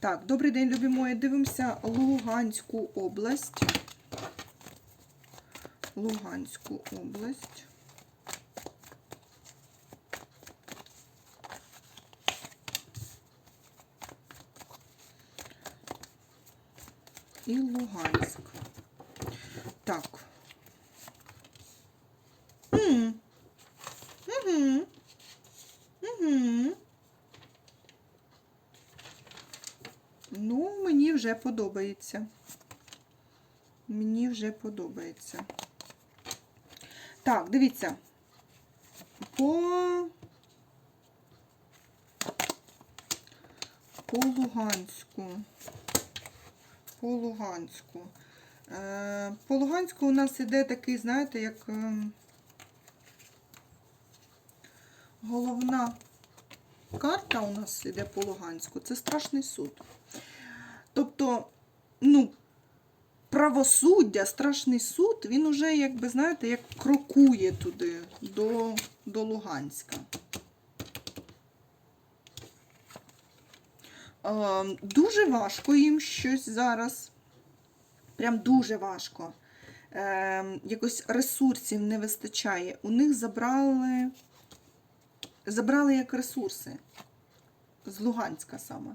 Так, добрий день, любі мої. Дивимося Луганську область. Луганську область. І Луганськ. Ну, мені вже подобається. Мені вже подобається. Так, дивіться. По по Луганську. По Луганську. Е, по Луганську у нас іде такий, знаєте, як ем, головна карта у нас іде по Луганську. Це страшний суд. Тобто, ну, правосуддя, страшний суд, він уже, якби, знаєте, як крокує туди, до, до Луганська. Дуже важко їм щось зараз. Прям дуже важко. Е, Якось ресурсів не вистачає. У них забрали, забрали як ресурси. З Луганська саме.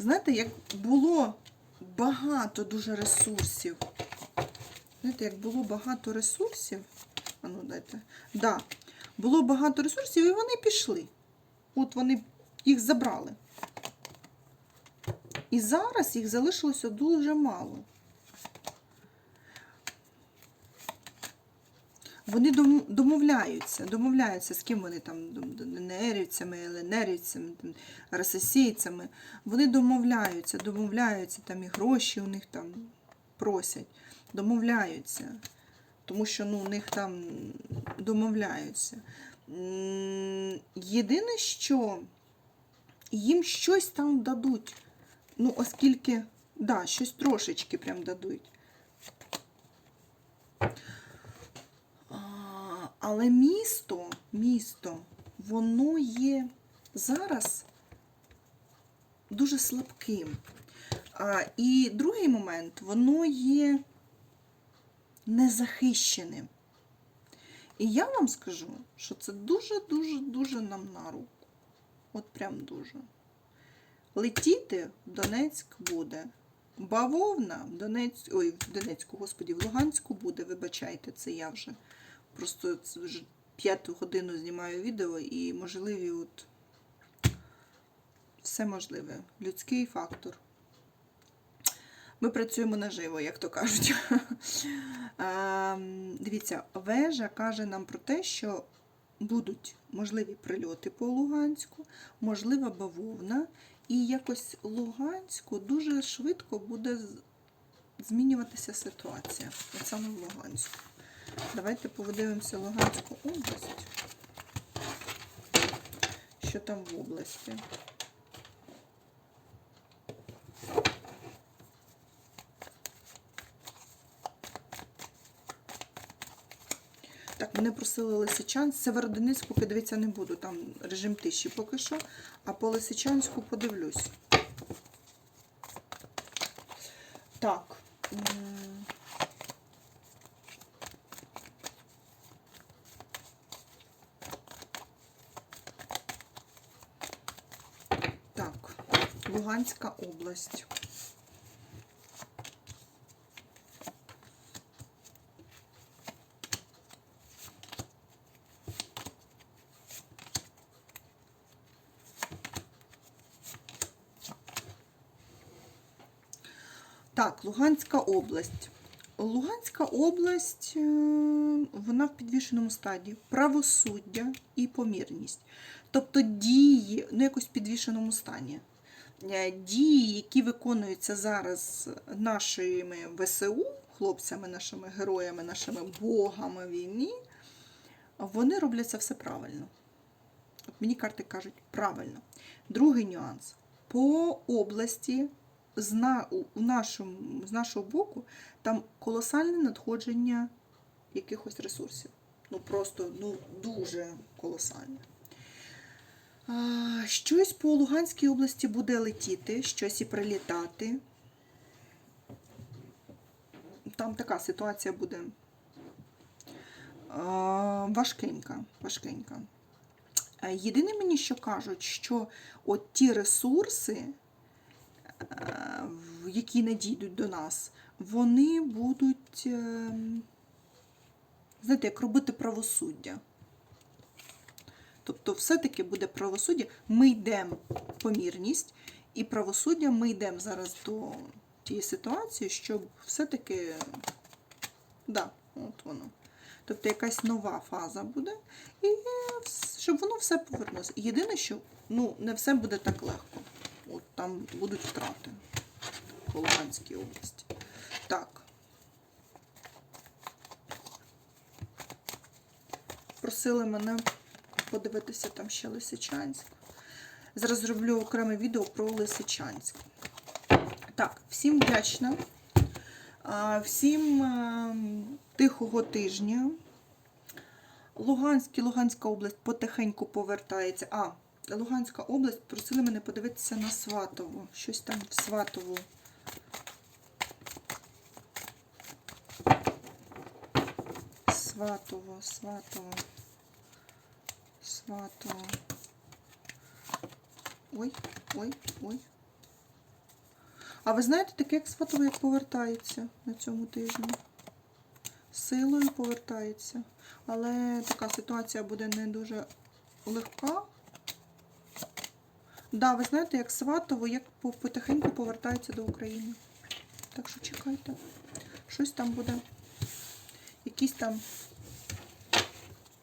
Знаєте, як було багато дуже ресурсів. Знаєте, як було багато ресурсів. А ну дайте. Да, було багато ресурсів, і вони пішли. От вони їх забрали. І зараз їх залишилося дуже мало. Вони домовляються, домовляються, з ким вони там, ДНРівцями, ЛНРівцями, там, Вони домовляються, домовляються, там і гроші у них там просять, домовляються. Тому що ну, у них там домовляються. Єдине, що їм щось там дадуть. Ну, оскільки, да, щось трошечки прям дадуть. Але місто, місто, воно є зараз дуже слабким. А, І другий момент, воно є незахищеним. І я вам скажу, що це дуже-дуже-дуже нам на руку. От прям дуже. Летіти в Донецьк буде. Бавовна в Донецьк, ой, в Донецьку, господі, в Луганську буде, вибачайте, це я вже. Просто це вже п'яту годину знімаю відео і можливі от все можливе. Людський фактор. Ми працюємо наживо, як то кажуть. Ем, Дивіться, вежа каже нам про те, що будуть можливі прильоти по Луганську, можлива бавовна, і якось Луганську дуже швидко буде змінюватися ситуація. От саме в Луганську. Давайте подивимося Луганську область. Що там в області? Так, мене просили Лисичан. Северодонецьк поки дивитися не буду, там режим тиші поки що. А по Лисичанську подивлюсь. Так, Луганська область. Так, Луганська область. Луганська область, е, вона в підвішеному стадії правосуддя і помірність. Тобто дії, ну якось в підвішеному стані. Е, Дії, які виконуються зараз нашими ВСУ, хлопцями, нашими героями, нашими богами війни, вони робляться все правильно. От мені карти кажуть правильно. Другий нюанс. По області з, нашому, з нашого боку там колосальне надходження якихось ресурсів. Ну просто ну, дуже колосальне. Щось по Луганській області буде летіти, щось і прилітати. Там така ситуація буде важкенька. важкенька. Е, Єдине мені, що кажуть, що от ті ресурси, е, які надійдуть до нас, вони будуть, е, знаєте, як робити правосуддя. Тобто, все-таки буде правосуддя. Ми йдемо помірність, і правосуддя ми йдемо зараз до тієї ситуації, щоб все-таки, да, от воно. Тобто якась нова фаза буде, і щоб воно все повернулося. Єдине, що ну, не все буде так легко. От там будуть втрати в Луганській області. Так. Просили мене подивитися там ще Лисичанськ. Зараз зроблю окреме відео про Лисичанськ. Так, всім вдячна. Всім е, тихого тижня. Луганськ і Луганська область потихеньку повертається. А, Луганська область просили мене подивитися на Сватову. Щось там в Сватову. Сватово, Сватово. Сватово. Ой, ой, ой. А ви знаєте, таке як Сватово, як повертається на цьому тижні? Силою повертається. Але така ситуація буде не дуже легка. Да, ви знаєте, як Сватово, як потихеньку повертається до України. Так що чекайте. Щось там буде. Якісь там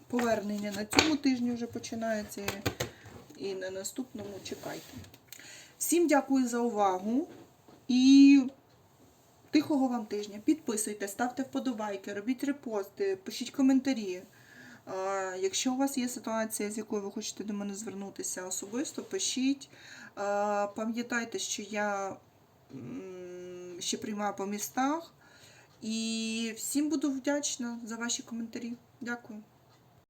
повернення на цьому тижні вже починається. І на наступному чекайте. Всім дякую за увагу і тихого вам тижня. Підписуйтесь, ставте вподобайки, робіть репости, пишіть коментарі. Якщо у вас є ситуація, з якою ви хочете до мене звернутися особисто, пишіть. Пам'ятайте, що я ще приймаю по містах. І всім буду вдячна за ваші коментарі. Дякую.